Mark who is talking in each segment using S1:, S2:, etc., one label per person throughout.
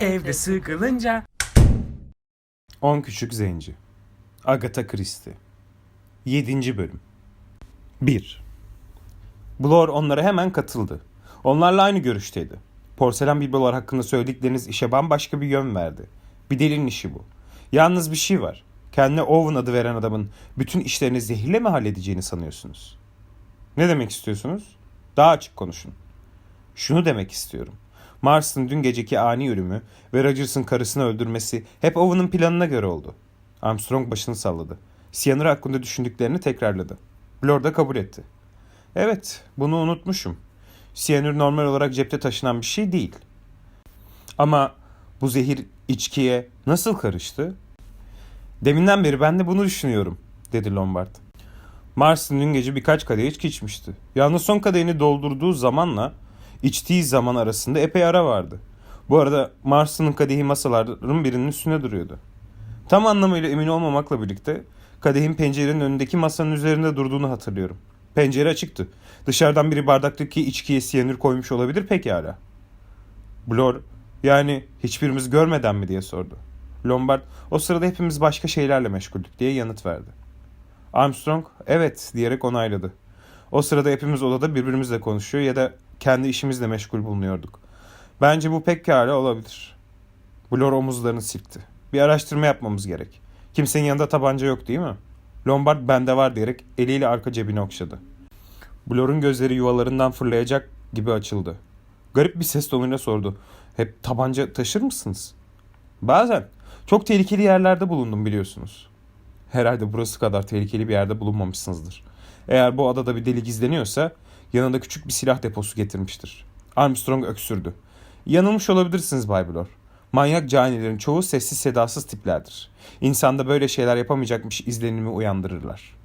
S1: Evde sıkılınca
S2: 10 Küçük Zenci Agatha Christie 7. Bölüm 1 Blor onlara hemen katıldı. Onlarla aynı görüşteydi. Porselen biblolar hakkında söyledikleriniz işe bambaşka bir yön verdi. Bir delinin işi bu. Yalnız bir şey var. Kendine Owen adı veren adamın bütün işlerini zehirle mi halledeceğini sanıyorsunuz? Ne demek istiyorsunuz? Daha açık konuşun. Şunu demek istiyorum. Mars'ın dün geceki ani ölümü ve Rogers'ın karısını öldürmesi hep Owen'ın planına göre oldu. Armstrong başını salladı. Siyanür hakkında düşündüklerini tekrarladı. Blor da kabul etti. Evet, bunu unutmuşum. Siyanür normal olarak cepte taşınan bir şey değil. Ama bu zehir içkiye nasıl karıştı? Deminden beri ben de bunu düşünüyorum, dedi Lombard. Mars'ın dün gece birkaç kadeh içki içmişti. Yalnız son kadehini doldurduğu zamanla içtiği zaman arasında epey ara vardı. Bu arada Mars'ın kadehi masaların birinin üstünde duruyordu. Tam anlamıyla emin olmamakla birlikte kadehin pencerenin önündeki masanın üzerinde durduğunu hatırlıyorum. Pencere açıktı. Dışarıdan biri bardaktaki içkiye siyanür koymuş olabilir pekala. Blor, yani hiçbirimiz görmeden mi diye sordu. Lombard, o sırada hepimiz başka şeylerle meşguldük diye yanıt verdi. Armstrong, evet diyerek onayladı. O sırada hepimiz odada birbirimizle konuşuyor ya da kendi işimizle meşgul bulunuyorduk. Bence bu pekala olabilir. Blor omuzlarını silkti. Bir araştırma yapmamız gerek. Kimsenin yanında tabanca yok değil mi? Lombard bende var diyerek eliyle arka cebini okşadı. Blor'un gözleri yuvalarından fırlayacak gibi açıldı. Garip bir ses tonuyla sordu. Hep tabanca taşır mısınız? Bazen. Çok tehlikeli yerlerde bulundum biliyorsunuz. Herhalde burası kadar tehlikeli bir yerde bulunmamışsınızdır. Eğer bu adada bir deli gizleniyorsa yanında küçük bir silah deposu getirmiştir. Armstrong öksürdü. Yanılmış olabilirsiniz Bay Blor. Manyak canilerin çoğu sessiz sedasız tiplerdir. İnsanda böyle şeyler yapamayacakmış izlenimi uyandırırlar.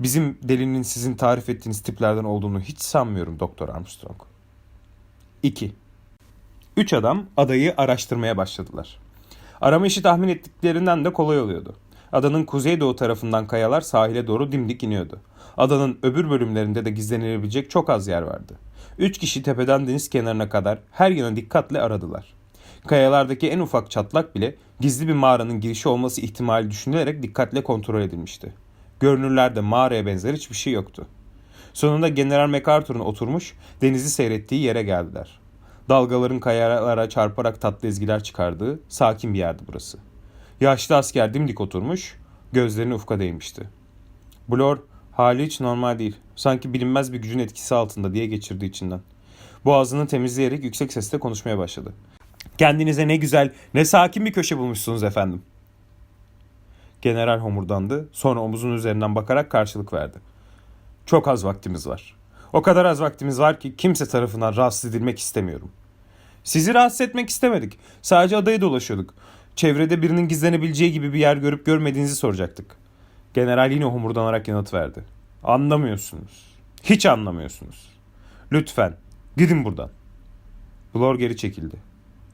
S2: Bizim delinin sizin tarif ettiğiniz tiplerden olduğunu hiç sanmıyorum Doktor Armstrong. 2. Üç adam adayı araştırmaya başladılar. Arama işi tahmin ettiklerinden de kolay oluyordu. Adanın kuzeydoğu tarafından kayalar sahile doğru dimdik iniyordu. Adanın öbür bölümlerinde de gizlenilebilecek çok az yer vardı. Üç kişi tepeden deniz kenarına kadar her yana dikkatle aradılar. Kayalardaki en ufak çatlak bile gizli bir mağaranın girişi olması ihtimali düşünülerek dikkatle kontrol edilmişti. Görünürlerde mağaraya benzer hiçbir şey yoktu. Sonunda General MacArthur'un oturmuş denizi seyrettiği yere geldiler. Dalgaların kayalara çarparak tatlı ezgiler çıkardığı sakin bir yerdi burası. Yaşlı asker dimdik oturmuş, gözlerini ufka değmişti. Blor, hali hiç normal değil. Sanki bilinmez bir gücün etkisi altında diye geçirdi içinden. Boğazını temizleyerek yüksek sesle konuşmaya başladı. Kendinize ne güzel, ne sakin bir köşe bulmuşsunuz efendim. General homurdandı, sonra omuzun üzerinden bakarak karşılık verdi. Çok az vaktimiz var. O kadar az vaktimiz var ki kimse tarafından rahatsız edilmek istemiyorum. Sizi rahatsız etmek istemedik. Sadece adayı dolaşıyorduk. Çevrede birinin gizlenebileceği gibi bir yer görüp görmediğinizi soracaktık. General yine homurdanarak yanıt verdi. Anlamıyorsunuz. Hiç anlamıyorsunuz. Lütfen gidin buradan. Blor geri çekildi.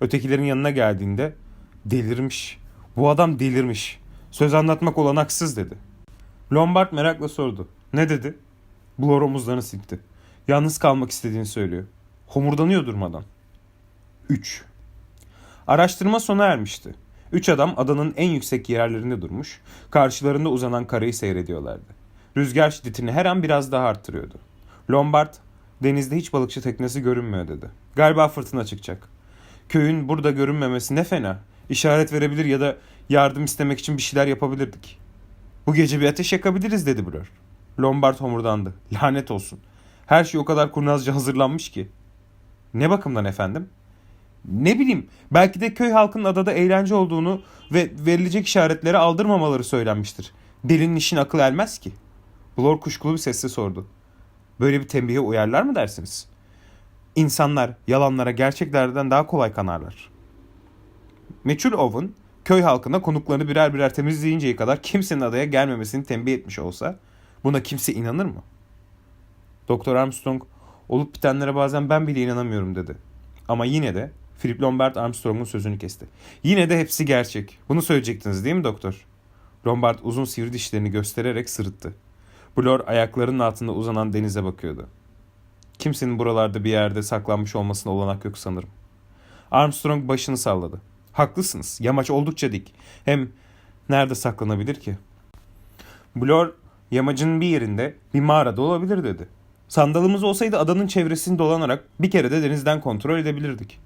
S2: Ötekilerin yanına geldiğinde delirmiş. Bu adam delirmiş. Söz anlatmak olanaksız dedi. Lombard merakla sordu. Ne dedi? Blor omuzlarını silkti. Yalnız kalmak istediğini söylüyor. Homurdanıyor durmadan. 3. Araştırma sona ermişti. Üç adam adanın en yüksek yerlerinde durmuş, karşılarında uzanan karayı seyrediyorlardı. Rüzgar şiddetini her an biraz daha arttırıyordu. Lombard, denizde hiç balıkçı teknesi görünmüyor dedi. Galiba fırtına çıkacak. Köyün burada görünmemesi ne fena. İşaret verebilir ya da yardım istemek için bir şeyler yapabilirdik. Bu gece bir ateş yakabiliriz dedi Blur. Lombard homurdandı. Lanet olsun. Her şey o kadar kurnazca hazırlanmış ki. Ne bakımdan efendim? Ne bileyim belki de köy halkının adada eğlence olduğunu ve verilecek işaretleri aldırmamaları söylenmiştir. Delinin işin akıl ermez ki. Blor kuşkulu bir sesle sordu. Böyle bir tembihe uyarlar mı dersiniz? İnsanlar yalanlara gerçeklerden daha kolay kanarlar. Meçhul Owen köy halkına konuklarını birer birer temizleyinceye kadar kimsenin adaya gelmemesini tembih etmiş olsa buna kimse inanır mı? Doktor Armstrong olup bitenlere bazen ben bile inanamıyorum dedi. Ama yine de Philip Lombard Armstrong'un sözünü kesti. Yine de hepsi gerçek. Bunu söyleyecektiniz değil mi doktor? Lombard uzun sivri dişlerini göstererek sırıttı. Blor ayaklarının altında uzanan denize bakıyordu. Kimsenin buralarda bir yerde saklanmış olmasına olanak yok sanırım. Armstrong başını salladı. Haklısınız. Yamaç oldukça dik. Hem nerede saklanabilir ki? Blor yamacın bir yerinde bir mağarada olabilir dedi. Sandalımız olsaydı adanın çevresini dolanarak bir kere de denizden kontrol edebilirdik.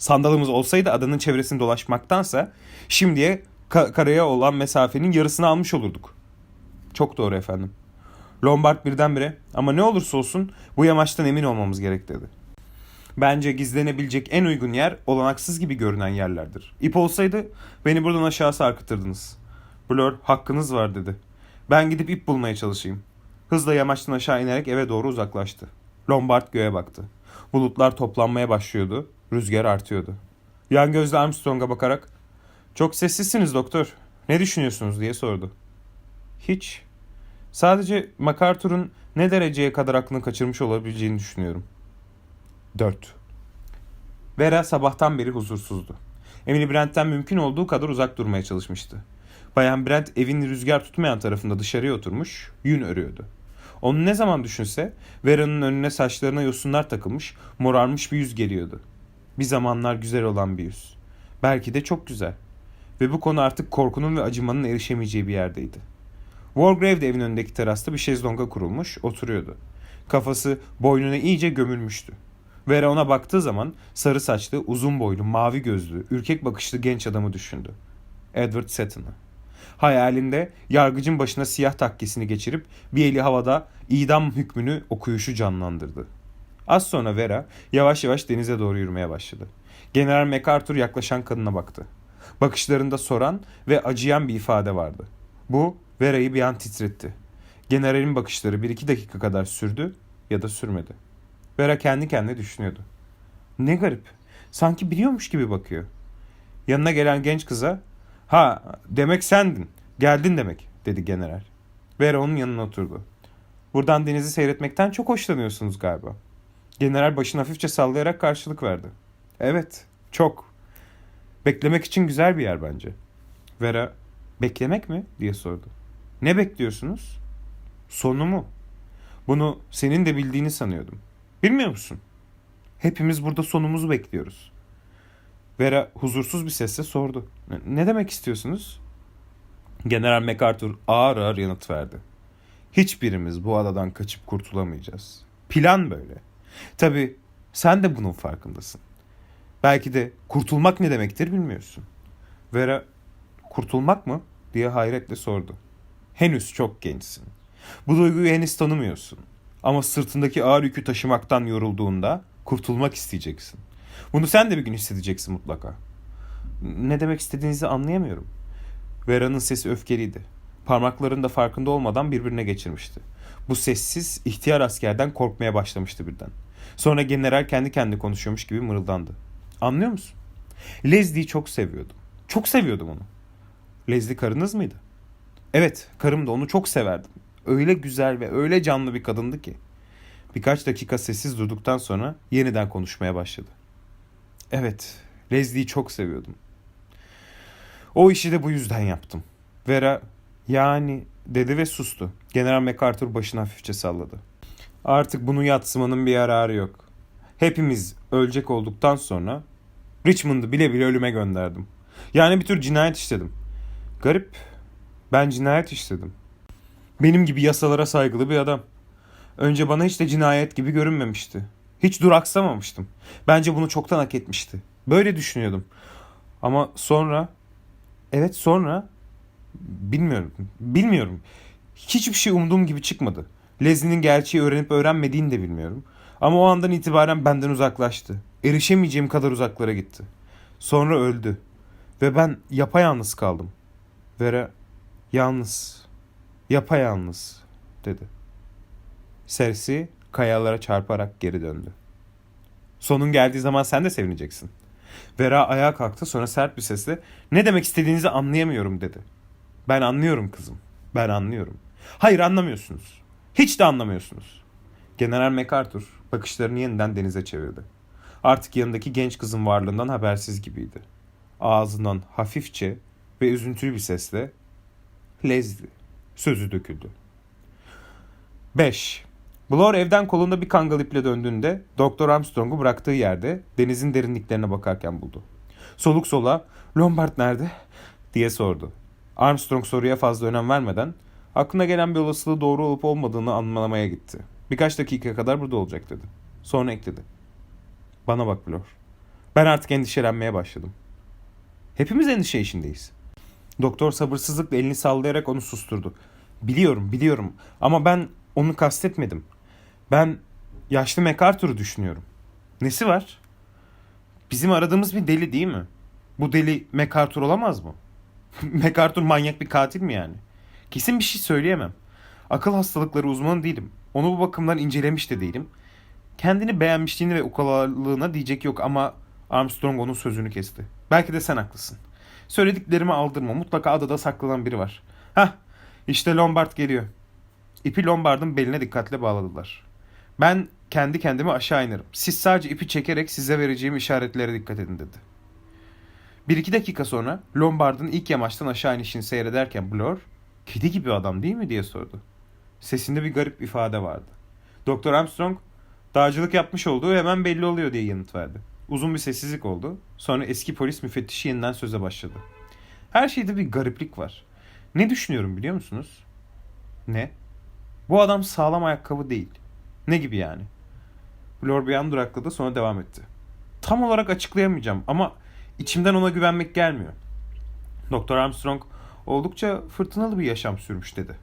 S2: Sandalımız olsaydı adanın çevresini dolaşmaktansa şimdiye ka- karaya olan mesafenin yarısını almış olurduk. Çok doğru efendim. Lombard birdenbire ama ne olursa olsun bu yamaçtan emin olmamız gerek dedi. Bence gizlenebilecek en uygun yer olanaksız gibi görünen yerlerdir. İp olsaydı beni buradan aşağı sarkıtırdınız. Blur hakkınız var dedi. Ben gidip ip bulmaya çalışayım. Hızla yamaçtan aşağı inerek eve doğru uzaklaştı. Lombard göğe baktı. Bulutlar toplanmaya başlıyordu. Rüzgar artıyordu. Yan gözle Armstrong'a bakarak ''Çok sessizsiniz doktor. Ne düşünüyorsunuz?'' diye sordu. ''Hiç. Sadece MacArthur'un ne dereceye kadar aklını kaçırmış olabileceğini düşünüyorum.'' 4. Vera sabahtan beri huzursuzdu. Emily Brent'ten mümkün olduğu kadar uzak durmaya çalışmıştı. Bayan Brent evin rüzgar tutmayan tarafında dışarıya oturmuş, yün örüyordu. Onu ne zaman düşünse Vera'nın önüne saçlarına yosunlar takılmış, morarmış bir yüz geliyordu. Bir zamanlar güzel olan bir yüz. Belki de çok güzel. Ve bu konu artık korkunun ve acımanın erişemeyeceği bir yerdeydi. Wargrave de evin önündeki terasta bir şezlonga kurulmuş, oturuyordu. Kafası boynuna iyice gömülmüştü. Vera ona baktığı zaman sarı saçlı, uzun boylu, mavi gözlü, ürkek bakışlı genç adamı düşündü. Edward Seton'ı. Hayalinde yargıcın başına siyah takkesini geçirip bir eli havada idam hükmünü okuyuşu canlandırdı. Az sonra Vera yavaş yavaş denize doğru yürümeye başladı. General MacArthur yaklaşan kadına baktı. Bakışlarında soran ve acıyan bir ifade vardı. Bu Vera'yı bir an titretti. Generalin bakışları bir iki dakika kadar sürdü ya da sürmedi. Vera kendi kendine düşünüyordu. Ne garip. Sanki biliyormuş gibi bakıyor. Yanına gelen genç kıza Ha demek sendin. Geldin demek dedi general. Vera onun yanına oturdu. Buradan denizi seyretmekten çok hoşlanıyorsunuz galiba. General başını hafifçe sallayarak karşılık verdi. Evet çok. Beklemek için güzel bir yer bence. Vera beklemek mi diye sordu. Ne bekliyorsunuz? Sonu mu? Bunu senin de bildiğini sanıyordum. Bilmiyor musun? Hepimiz burada sonumuzu bekliyoruz. Vera huzursuz bir sesle sordu. Ne demek istiyorsunuz? General MacArthur ağır ağır yanıt verdi. Hiçbirimiz bu adadan kaçıp kurtulamayacağız. Plan böyle. Tabii sen de bunun farkındasın. Belki de kurtulmak ne demektir bilmiyorsun. Vera kurtulmak mı diye hayretle sordu. Henüz çok gençsin. Bu duyguyu henüz tanımıyorsun. Ama sırtındaki ağır yükü taşımaktan yorulduğunda kurtulmak isteyeceksin. Bunu sen de bir gün hissedeceksin mutlaka. Ne demek istediğinizi anlayamıyorum. Vera'nın sesi öfkeliydi. Parmaklarını da farkında olmadan birbirine geçirmişti. Bu sessiz, ihtiyar askerden korkmaya başlamıştı birden. Sonra general kendi kendine konuşuyormuş gibi mırıldandı. Anlıyor musun? Leslie'yi çok seviyordum. Çok seviyordum onu. Leslie karınız mıydı? Evet, karım da onu çok severdim. Öyle güzel ve öyle canlı bir kadındı ki. Birkaç dakika sessiz durduktan sonra yeniden konuşmaya başladı. Evet, Leslie'yi çok seviyordum. O işi de bu yüzden yaptım. Vera, yani dedi ve sustu. General MacArthur başını hafifçe salladı. Artık bunu yatsımanın bir yararı yok. Hepimiz ölecek olduktan sonra Richmond'ı bile bile ölüme gönderdim. Yani bir tür cinayet işledim. Garip. Ben cinayet işledim. Benim gibi yasalara saygılı bir adam. Önce bana hiç de cinayet gibi görünmemişti. Hiç duraksamamıştım. Bence bunu çoktan hak etmişti. Böyle düşünüyordum. Ama sonra evet sonra bilmiyorum. Bilmiyorum. Hiçbir şey umduğum gibi çıkmadı. Leslie'nin gerçeği öğrenip öğrenmediğini de bilmiyorum. Ama o andan itibaren benden uzaklaştı. Erişemeyeceğim kadar uzaklara gitti. Sonra öldü. Ve ben yapayalnız kaldım. Vera yalnız, yapayalnız dedi. Cersei kayalara çarparak geri döndü. Sonun geldiği zaman sen de sevineceksin. Vera ayağa kalktı sonra sert bir sesle ne demek istediğinizi anlayamıyorum dedi. Ben anlıyorum kızım. Ben anlıyorum. Hayır anlamıyorsunuz. Hiç de anlamıyorsunuz. General MacArthur bakışlarını yeniden denize çevirdi. Artık yanındaki genç kızın varlığından habersiz gibiydi. Ağzından hafifçe ve üzüntülü bir sesle Leslie sözü döküldü. 5. Blor evden kolunda bir kangal iple döndüğünde Doktor Armstrong'u bıraktığı yerde denizin derinliklerine bakarken buldu. Soluk sola Lombard nerede diye sordu. Armstrong soruya fazla önem vermeden aklına gelen bir olasılığı doğru olup olmadığını anlamaya gitti. Birkaç dakika kadar burada olacak dedi. Sonra ekledi. Bana bak Blor. Ben artık endişelenmeye başladım. Hepimiz endişe içindeyiz. Doktor sabırsızlıkla elini sallayarak onu susturdu. Biliyorum, biliyorum ama ben onu kastetmedim. Ben yaşlı MacArthur'u düşünüyorum. Nesi var? Bizim aradığımız bir deli değil mi? Bu deli MacArthur olamaz mı? MacArthur manyak bir katil mi yani? Kesin bir şey söyleyemem. Akıl hastalıkları uzmanı değilim. Onu bu bakımdan incelemiş de değilim. Kendini beğenmişliğini ve ukalalığına diyecek yok ama Armstrong onun sözünü kesti. Belki de sen haklısın. Söylediklerimi aldırma. Mutlaka adada saklanan biri var. Hah işte Lombard geliyor. İpi Lombard'ın beline dikkatle bağladılar. Ben kendi kendime aşağı inerim. Siz sadece ipi çekerek size vereceğim işaretlere dikkat edin dedi. Bir iki dakika sonra Lombard'ın ilk yamaçtan aşağı inişini seyrederken Blor, kedi gibi adam değil mi diye sordu. Sesinde bir garip ifade vardı. Doktor Armstrong, dağcılık yapmış olduğu hemen belli oluyor diye yanıt verdi. Uzun bir sessizlik oldu. Sonra eski polis müfettişi yeniden söze başladı. Her şeyde bir gariplik var. Ne düşünüyorum biliyor musunuz? Ne? Bu adam sağlam ayakkabı değil. Ne gibi yani? Blor bir an durakladı sonra devam etti. Tam olarak açıklayamayacağım ama içimden ona güvenmek gelmiyor. Doktor Armstrong oldukça fırtınalı bir yaşam sürmüş dedi.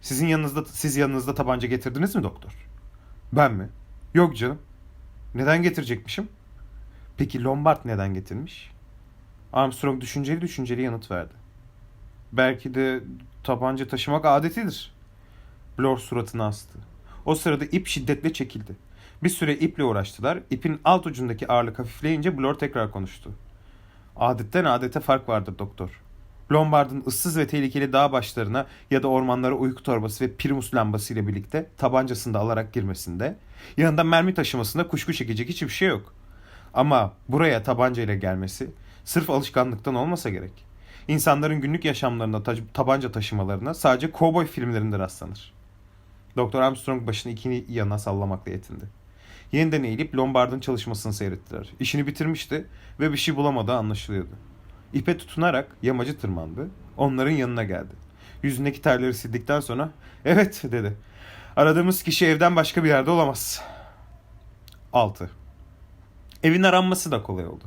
S2: Sizin yanınızda siz yanınızda tabanca getirdiniz mi doktor? Ben mi? Yok canım. Neden getirecekmişim? Peki Lombard neden getirmiş? Armstrong düşünceli düşünceli yanıt verdi. Belki de tabanca taşımak adetidir. Blor suratını astı. O sırada ip şiddetle çekildi. Bir süre iple uğraştılar. İpin alt ucundaki ağırlık hafifleyince Blor tekrar konuştu. Adetten adete fark vardır doktor. Lombard'ın ıssız ve tehlikeli dağ başlarına ya da ormanlara uyku torbası ve primus lambası ile birlikte tabancasını da alarak girmesinde, yanında mermi taşımasında kuşku çekecek hiçbir şey yok. Ama buraya tabanca ile gelmesi sırf alışkanlıktan olmasa gerek. İnsanların günlük yaşamlarında ta- tabanca taşımalarına sadece kovboy filmlerinde rastlanır. Doktor Armstrong başını iki yana sallamakla yetindi. Yeniden eğilip Lombard'ın çalışmasını seyrettiler. İşini bitirmişti ve bir şey bulamadığı anlaşılıyordu. İpe tutunarak yamacı tırmandı. Onların yanına geldi. Yüzündeki terleri sildikten sonra evet dedi. Aradığımız kişi evden başka bir yerde olamaz. 6. Evin aranması da kolay oldu.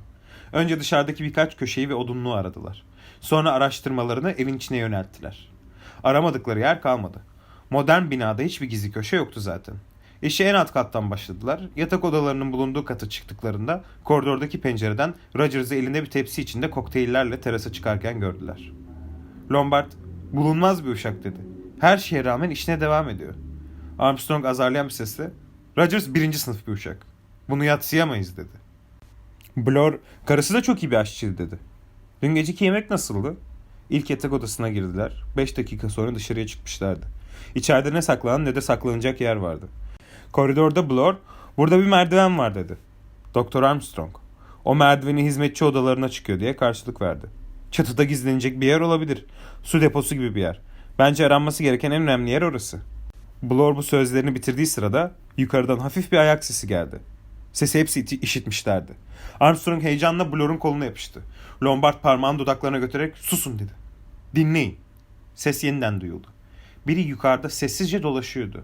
S2: Önce dışarıdaki birkaç köşeyi ve odunluğu aradılar. Sonra araştırmalarını evin içine yönelttiler. Aramadıkları yer kalmadı. Modern binada hiçbir gizli köşe yoktu zaten. İşe en alt kattan başladılar. Yatak odalarının bulunduğu katı çıktıklarında koridordaki pencereden Rogers'ı elinde bir tepsi içinde kokteyllerle terasa çıkarken gördüler. Lombard, bulunmaz bir uşak dedi. Her şeye rağmen işine devam ediyor. Armstrong azarlayan bir sesle, Rogers birinci sınıf bir uşak. Bunu yatsıyamayız dedi. Blor, karısı da çok iyi bir aşçıydı dedi. Dün geceki yemek nasıldı? İlk yatak odasına girdiler. Beş dakika sonra dışarıya çıkmışlardı. İçeride ne saklanan ne de saklanacak yer vardı. Koridorda Blor, burada bir merdiven var dedi. Doktor Armstrong, o merdiveni hizmetçi odalarına çıkıyor diye karşılık verdi. Çatıda gizlenecek bir yer olabilir. Su deposu gibi bir yer. Bence aranması gereken en önemli yer orası. Blor bu sözlerini bitirdiği sırada yukarıdan hafif bir ayak sesi geldi. Sesi hepsi işitmişlerdi. Armstrong heyecanla Blor'un koluna yapıştı. Lombard parmağını dudaklarına götürerek susun dedi. Dinleyin. Ses yeniden duyuldu. Biri yukarıda sessizce dolaşıyordu.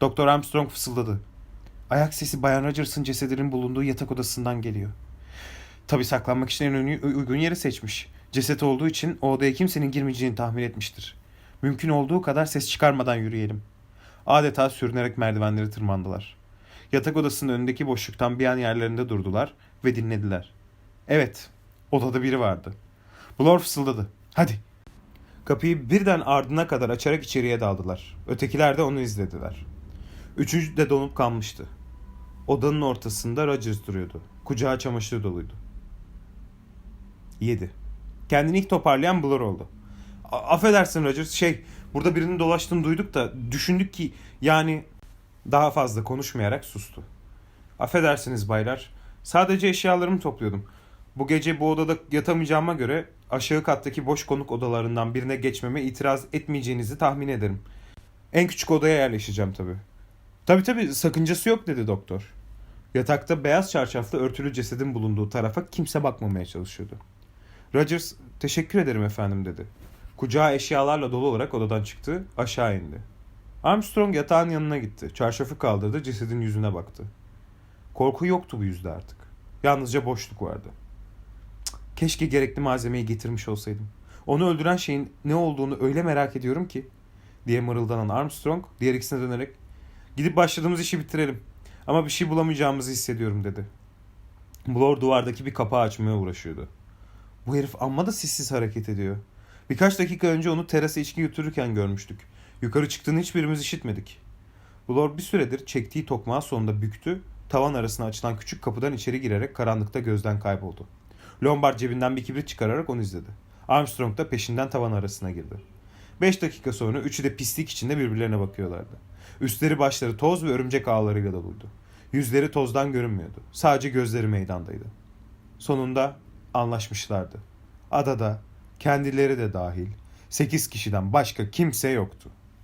S2: Doktor Armstrong fısıldadı. Ayak sesi Bayan Rogers'ın cesedinin bulunduğu yatak odasından geliyor. Tabii saklanmak için en uygun yeri seçmiş. Ceset olduğu için o odaya kimsenin girmeyeceğini tahmin etmiştir. Mümkün olduğu kadar ses çıkarmadan yürüyelim. Adeta sürünerek merdivenleri tırmandılar. Yatak odasının önündeki boşluktan bir an yerlerinde durdular ve dinlediler. Evet, odada biri vardı. Blor fısıldadı. Hadi. Kapıyı birden ardına kadar açarak içeriye daldılar. Ötekiler de onu izlediler. Üçüncü de donup kalmıştı. Odanın ortasında Rogers duruyordu. Kucağı çamaşır doluydu. 7. Kendini ilk toparlayan Blur oldu. A- affedersin Rogers şey burada birinin dolaştığını duyduk da düşündük ki yani daha fazla konuşmayarak sustu. Affedersiniz baylar. Sadece eşyalarımı topluyordum. Bu gece bu odada yatamayacağıma göre aşağı kattaki boş konuk odalarından birine geçmeme itiraz etmeyeceğinizi tahmin ederim. En küçük odaya yerleşeceğim tabii. Tabii tabii sakıncası yok dedi doktor. Yatakta beyaz çarşaflı örtülü cesedin bulunduğu tarafa kimse bakmamaya çalışıyordu. Rogers teşekkür ederim efendim dedi. Kucağı eşyalarla dolu olarak odadan çıktı, aşağı indi. Armstrong yatağın yanına gitti. Çarşafı kaldırdı, cesedin yüzüne baktı. Korku yoktu bu yüzde artık. Yalnızca boşluk vardı. Cık, Keşke gerekli malzemeyi getirmiş olsaydım. Onu öldüren şeyin ne olduğunu öyle merak ediyorum ki diye mırıldanan Armstrong diğer ikisine dönerek gidip başladığımız işi bitirelim. Ama bir şey bulamayacağımızı hissediyorum dedi. Blor duvardaki bir kapağı açmaya uğraşıyordu. Bu herif amma da sissiz hareket ediyor. Birkaç dakika önce onu terasa içki götürürken görmüştük. Yukarı çıktığını hiçbirimiz işitmedik. Blor bir süredir çektiği tokmağı sonunda büktü, tavan arasına açılan küçük kapıdan içeri girerek karanlıkta gözden kayboldu. Lombard cebinden bir kibrit çıkararak onu izledi. Armstrong da peşinden tavan arasına girdi. Beş dakika sonra üçü de pislik içinde birbirlerine bakıyorlardı. Üstleri başları toz ve örümcek ağlarıyla doluydu. Yüzleri tozdan görünmüyordu. Sadece gözleri meydandaydı. Sonunda anlaşmışlardı. Adada kendileri de dahil sekiz kişiden başka kimse yoktu.